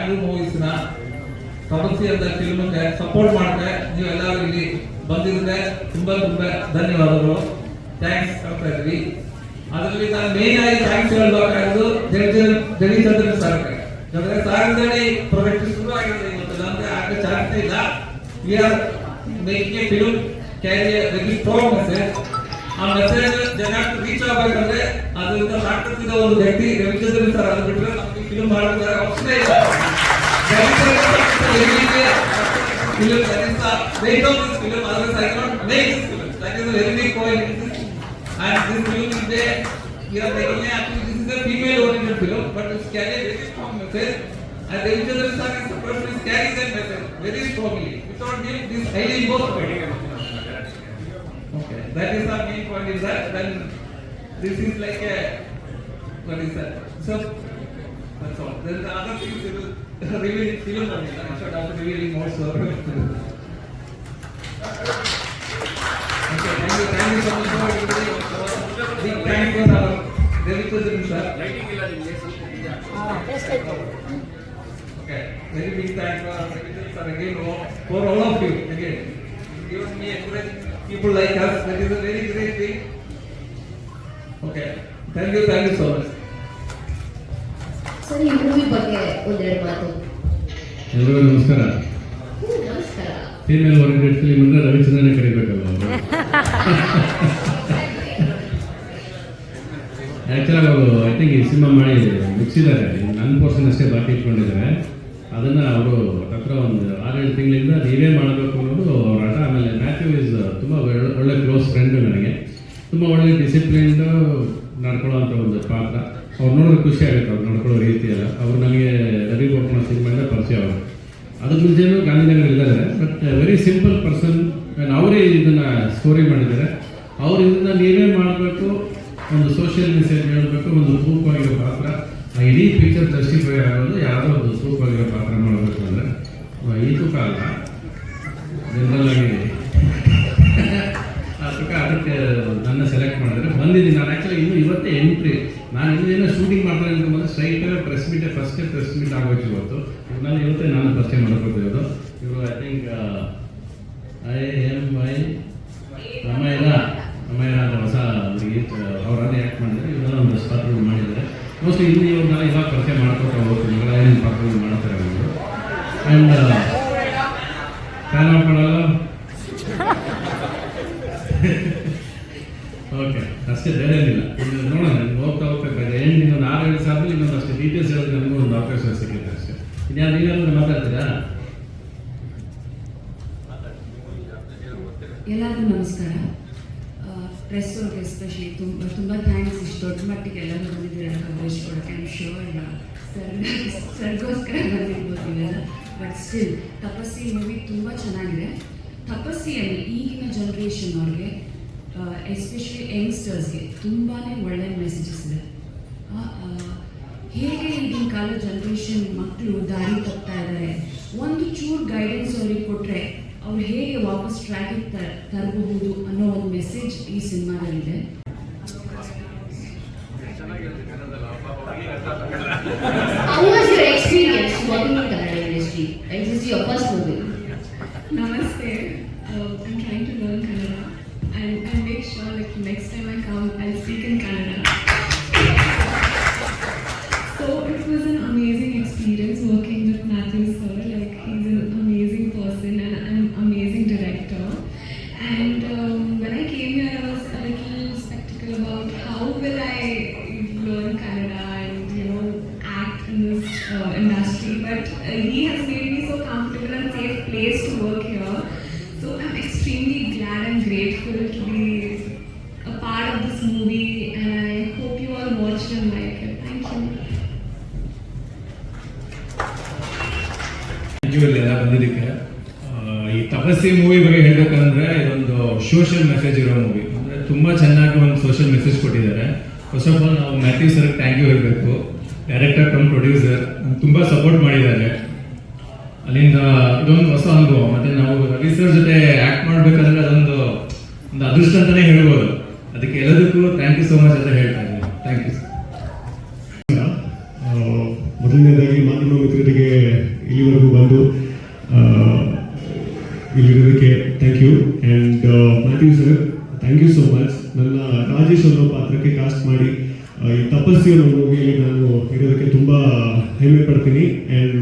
ಬ್ಯಾಂಗ್ಳೂರ್ ಮೂವೀಸ್ನ ಸಮಸ್ಯೆ ಅಂತ ಫಿಲ್ಮ್ಗೆ ಸಪೋರ್ಟ್ ನೀವು ಎಲ್ಲರೂ ಇಲ್ಲಿ ಬಂದಿದ್ರೆ ತುಂಬಾ ತುಂಬಾ ಧನ್ಯವಾದಗಳು. ಥ್ಯಾಂಕ್ಸ್ ಹೇಳ್ತಾ ಇದ್ವಿ ಅದರಲ್ಲಿ ನಾನು ಮೇನ್ ಆಗಿ ಥ್ಯಾಂಕ್ಸ್ ಹೇಳ್ಬೇಕಾಗಿರೋದು ಜಗಚಂದ್ರನ್ ಸರ್ಗೆ ಯಾಕಂದ್ರೆ ಸಾಗರದಲ್ಲಿ ಪ್ರಾಜೆಕ್ಟ್ ಶುರು ಆಗಿದೆ ಇವತ್ತು. ನಮ್ಗೆ ಆಗ ಚಾನ್ಸ್ ಇಲ್ಲ. We are making a film carry very strong message ಆ ಮೆಸೇಜ್ ಜನ ರೀಚ್ ಆಗಬೇಕಂದ್ರೆ ಅದರಿಂದ ಸಾಕತ್ತಿದ್ದ ಒಂದು ವ್ಯಕ್ತಿ ರವಿಚಂದ್ರನ್ ಸರ್ ಅದು ಬಿಟ್ಟರೆ ನಮಗೆ ಫಿಲ್ಮ್ ಮಾಡೋದ್ರ ಅವಶ್ಯಕತೆ ಇಲ್ಲ film that is the weight of this film otherwise I cannot make this film that is a very big point in this and this film is a we are making a actually this is a female oriented film but it's carry a very strong message and Ravichandra sir is the person who is carrying that message very strongly without him this highly impossible okay that is our main point is that then this is like a what is that so that's all there is other things will reveal in film only I'm sure revealing more so Okay, thank you, thank you so much. Big thanks for our Ravichandran sir. Okay, very big thanks for sir again for all of you again. Given me encourage people like us, that is a very great thing. Okay, thank you, thank you so much. Sir ಈ movie ಬಗ್ಗೆ ಒಂದೆರಡು ಮಾತು. ಎಲ್ರಿಗೂ ನಮಸ್ಕಾರ. ನಮಸ್ಕಾರ. Female oriented film ಅಂದ್ರೆ ರವಿಚಂದ್ರನೇ ಕರಿಬೇಕಲ್ಲ ಅವರು? ಆ್ಯಕ್ಚುಲಾಗಿ ಅವರು ಐ ಥಿಂಕ್ ಈ ಸಿನಿಮಾ ಮಾಡಿ ಮುಗಿಸಿದ್ದಾರೆ. ನನ್ನ ಪೋರ್ಷನ್ ಅಷ್ಟೇ ಬಾಕಿ ಇಟ್ಕೊಂಡಿದ್ದಾರೆ. ಅದನ್ನು ಅವರು ಹತ್ರ ಒಂದು ಆರೇಳು ತಿಂಗಳಿಂದ ನೀವೇ ಮಾಡಬೇಕು ಅನ್ನೋದು ಅವ್ರ ಹಠ ಆಮೇಲೆ ಮ್ಯಾಥ್ಯೂ ಇಸ್ ತುಂಬ ಒಳ್ಳೆ ಕ್ಲೋಸ್ ಫ್ರೆಂಡ್ ನನಗೆ. ತುಂಬ ಒಳ್ಳೆ ಡಿಸಿಪ್ಲಿನ್ಡ್ ನಡ್ಕೊಳ್ಳೋ ಒಂದು ಪಾತ್ರ. ಅವ್ರು ನೋಡಿದ್ರೆ ಖುಷಿ ಆಗುತ್ತೆ, ಅವ್ರು ನೋಡ್ಕೊಳ್ಳೋ ರೀತಿ ಎಲ್ಲ. ಅವ್ರು ನನಗೆ ರವಿ ಗೋಪಣ್ಣ ಸಿನಿಮಾಯಿಂದ ಪರಿಚಯ ಅವರು. ಅದ್ರ ಮುಂಚೆನೂ ಗಾಂಧಿನಗರ ಇದ್ದಾರೆ ಬಟ್ ವೆರಿ ಸಿಂಪಲ್ ಪರ್ಸನ್ ಅವರೇ ಇದನ್ನ ಸ್ಟೋರಿ ಮಾಡಿದ್ದಾರೆ. ಅವ್ರು ಇದನ್ನ ನೀವೇ ಮಾಡಬೇಕು, ಒಂದು ಸೋಷಿಯಲ್ ಮೆಸೇಜ್ ಹೇಳಬೇಕು, ಒಂದು ಪ್ರೂಫಾಗಿರೋ ಪಾತ್ರ. ಆ ಇಡೀ ಪಿಕ್ಚರ್ ಜಸ್ಟಿಫೈ ಆಗೋದು ಯಾರೋ ಒಂದು ಸೂಪಾಗಿರೋ ಪಾತ್ರ ಮಾಡಬೇಕು ಅಂದರೆ. ಈ ತೂಕ ಅಲ್ಲ. ಜನರಲ್ ಆಗಿ ಆ ಅದಕ್ಕೆ ನನ್ನ ಸೆಲೆಕ್ಟ್ ಮಾಡಿದ್ರೆ ಬಂದಿದ್ದೀನಿ. ನಾನು ಆ್ಯಕ್ಚುಲಿ ಇನ್ನು ಇವತ್ತೇ ಎಂಟ್ರಿ ನಾನು ಇನ್ನೇನೋ ಶೂಟಿಂಗ್ ಮಾಡ್ತಾರೆ ಅಂತ straight press meet first press meet ಆಗೋಯ್ತು ಇವತ್ತು. ನಾನು ಇವತ್ತೇ ನಾನು ಪರಿಚಯ ಮಾಡ್ಕೊತಿರೋದು ಇವರು I think I am I Amaira ಅನ್ನೋ ಹೊಸ ಹುಡುಗಿ ಅವರನ್ನೇ ಆ್ಯಕ್ಟ್ ಮಾಡಿದ್ದಾರೆ. ಇವರೆಲ್ಲ ಒಂದು ಪಾತ್ರಗಳು ಮಾಡಿದ್ದಾರೆ. ಮೋಸ್ಟ್ಲಿ ಇನ್ನು ಇವ್ರನ್ನೆಲ್ಲ ಇವಾಗ ಪರಿಚಯ ಮಾಡ್ಕೊತಾ ಹೋಗ್ತೀನಿ. ಇವಾಗ ಏನೇನು ಪಾತ್ರಗಳು ಮಾಡ್ತಾರೆ ಅವರು ಆ್ಯಂಡ್ ಫ್ಯಾನ್ ಮಾಡ್ಕೊಳ್ಳಲ್ಲ ಓಕೆ ಅಷ್ಟೇ, ಬೇರೆ ಏನಿಲ್ಲ. ಅಷ್ಟೇ ಡೀಟೇಲ್ಸ್ ಹೇಳಿದ್ರೆ ನಮಗೂ ಒಂದು ಅವಕಾಶ ಸಿಕ್ಕಿದೆ ಅಷ್ಟೇ. ಇನ್ಯಾರು ನೀವೇನಾದ್ರು ಮಾತಾಡ್ತೀರಾ? ಎಲ್ಲರಿಗೂ ನಮಸ್ಕಾರ. ಪ್ರೆಸ್ ಅವ್ರಿಗೆ ಎಸ್ಪೆಷಲಿ ತುಂಬ ತುಂಬ ಥ್ಯಾಂಕ್ಸ್ ಇಷ್ಟು ದೊಡ್ಡ ಮಟ್ಟಿಗೆ ಎಲ್ಲರೂ ಬಂದಿದ್ದೀರಾ ಕವರೇಜ್ ಕೊಡೋಕ್ಕೆ ಐಮ್ ಶ್ಯೂರ್ ಸರ್ ಸರ್ಗೋಸ್ಕರ ಬಂದಿರ್ಬೋದು ಇವೆಲ್ಲ. ಬಟ್ ಸ್ಟಿಲ್ ತಪಸ್ಸಿ ಮೂವಿ ತುಂಬ ಚೆನ್ನಾಗಿದೆ. ತಪಸ್ಸಿಯಲ್ಲಿ ಈಗಿನ ಜನ್ರೇಷನ್ ಅವ್ರಿಗೆ ಎಸ್ಪೆಷಲಿ ಯಂಗ್ಸ್ಟರ್ಸ್ಗೆ ತುಂಬಾ ಒಳ್ಳೆ ಮೆಸೇಜಸ್ ಇದೆ. ಕಾಲ ಜನ್ರೇಷನ್ ಮಕ್ಕಳು ದಾರಿ ತಪ್ತಾ ಇದ್ದಾರೆ ಒಂದು ಚೂರು ಗೈಡೆನ್ಸ್ ಅವ್ರಿಗೆ ಕೊಟ್ಟರೆ ಅವ್ರು ಹೇಗೆ ವಾಪಸ್ ಟ್ರ್ಯಾಕಿಗೆ ತರಬಹುದು ಅನ್ನೋ ಒಂದು ಮೆಸೇಜ್ ಈ ಸಿನಿಮಾದಲ್ಲಿದೆ. ನಮಸ್ತೆ. I am to in place to work here. So I'm extremely glad and grateful to be a part of this movie, and I hope you all watch and like it. Thank you. Thank you ಇಲ್ಲೆಲ್ಲ ಬಂದಿದ್ದಕ್ಕೆ ಈ ತಪಸ್ಸಿ movie ಬಗ್ಗೆ ಹೇಳ್ಬೇಕಂದ್ರೆ ಇದೊಂದು social message ಇರೋ movie ಅಂದರೆ ತುಂಬ ಚೆನ್ನಾಗಿ ಒಂದು ಸೋಷಿಯಲ್ ಮೆಸೇಜ್ ಕೊಟ್ಟಿದ್ದಾರೆ ಫಸ್ಟ್ ಆಫ್ ಆಲ್ ನಾವು ಮ್ಯಾಥ್ಯೂ ಸರ್ಗೆ ಥ್ಯಾಂಕ್ ಯು ಹೇಳಬೇಕು ಡೈರೆಕ್ಟರ್ ಕಮ್ ಪ್ರೊಡ್ಯೂಸರ್ ತುಂಬ ಸಪೋರ್ಟ್ ಮಾಡಿದ್ದಾರೆ ಅಲ್ಲಿಂದ ಇದೊಂದು ಹೊಸ ಅನುಭವ. ಮತ್ತೆ ನಾವು ರವೀಸರ್ ಜೊತೆ ಆಕ್ಟ್ ಮಾಡ್ಬೇಕಂದ್ರೆ ಅದೊಂದು ಒಂದು ಅದೃಷ್ಟ ಅಂತಾನೆ ಹೇಳ್ಬೋದು. ಅದಕ್ಕೆ ಎಲ್ಲದಕ್ಕೂ ಥ್ಯಾಂಕ್ ಯು ಸೋ ಮಚ್ ಅಂತ ಹೇಳ್ತಾ ಇದ್ದೀನಿ. ಥ್ಯಾಂಕ್ ಯು ಮೊದಲನೇದಾಗಿ ಮಾಧ್ಯಮ ಮಿತ್ರರಿಗೆ ಇಲ್ಲಿವರೆಗೂ ಬಂದು ಇಲ್ಲಿರೋದಕ್ಕೆ thank you and Matthew sir thank you so much ನನ್ನ ರಾಜೇಶ್ ಅನ್ನೋ ಪಾತ್ರಕ್ಕೆ ಕಾಸ್ಟ್ ಮಾಡಿ ಈ ತಪಸ್ಸಿ ಅನ್ನೋ ಮೂವಿಯಲ್ಲಿ ನಾನು ಇರೋದಕ್ಕೆ ತುಂಬ ಹೆಮ್ಮೆ ಪಡ್ತೀನಿ. ಆ್ಯಂಡ್